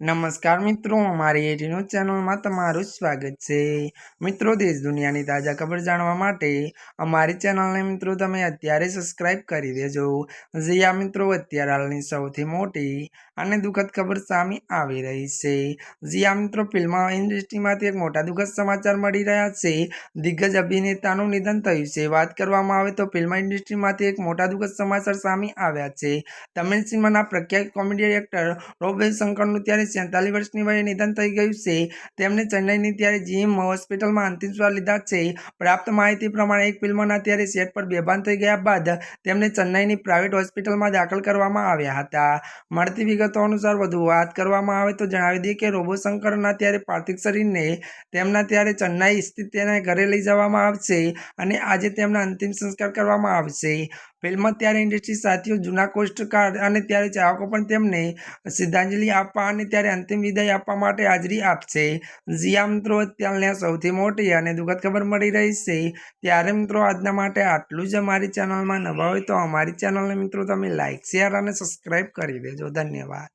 નમસ્કાર મિત્રો, અમારી એટીનું ચેનલમાં તમારું સ્વાગત છે. મિત્રો, દેશ દુનિયાની તાજા ખબર જાણવા માટે અમારી ચેનલને મિત્રો તમે અત્યારે સબસ્ક્રાઇબ કરી દેજો. જીયા મિત્રો, અત્યારે હાલની સૌથી મોટી અને દુઃખદ ખબર સામે આવી રહી છે. જીયા મિત્રો ફિલ્મ ઇન્ડસ્ટ્રીમાંથી એક મોટા દુઃખદ સમાચાર મળી રહ્યા છે. દિગ્ગજ અભિનેતાનું નિધન થયું છે. વાત કરવામાં આવે તો ફિલ્મ ઇન્ડસ્ટ્રીમાંથી એક મોટા દુઃખદ સમાચાર સામે આવ્યા છે. તમિલ સિનેમાના પ્રખ્યાત કોમેડી એક્ટર રોબેલ શંકરનું ત્યારે સેતાલીસ વર્ષની વયે નિધન થઈ ગયું છે. તેમને ચેન્નઈની ત્યારે જીએમ હોસ્પિટલમાં અંતિમ સ્વાર લીધા છે. પ્રાપ્ત માહિતી પ્રમાણે એક ફિલ્મના ત્યારે સેટ પર બેભાન થઈ ગયા બાદ તેમને ચેન્નઈની પ્રાઇવેટ હોસ્પિટલમાં દાખલ કરવામાં આવ્યા હતા. મળતી વિગતો અનુસાર વધુ વાત કરવામાં આવે તો જણાવી દઈએ કે રોબો શંકરના ત્યારે પાર્થિવ શરીરને તેમના ત્યારે ચેન્નઈ સ્થિત તેના ઘરે લઈ જવામાં આવશે અને આજે તેમના અંતિમ સંસ્કાર કરવામાં આવશે. ફિલ્મ ત્યારે ઇન્ડસ્ટ્રી સાથીઓ જૂના કોસ્ટકાર્ડ અને ત્યારે ચાહકો પણ તેમને શ્રદ્ધાંજલિ આપવા અને ત્યારે અંતિમ વિદાય આપવા માટે હાજરી આપશે. જીયા મિત્રો, અત્યારના સૌથી મોટી અને દુઃખદ ખબર મળી રહી છે. ત્યારે મિત્રો, આજના માટે આટલું જ અમારી ચેનલમાં નવા હોય તો અમારી ચેનલને મિત્રો તમે લાઇક શેર અને સબસ્ક્રાઈબ કરી દેજો. ધન્યવાદ.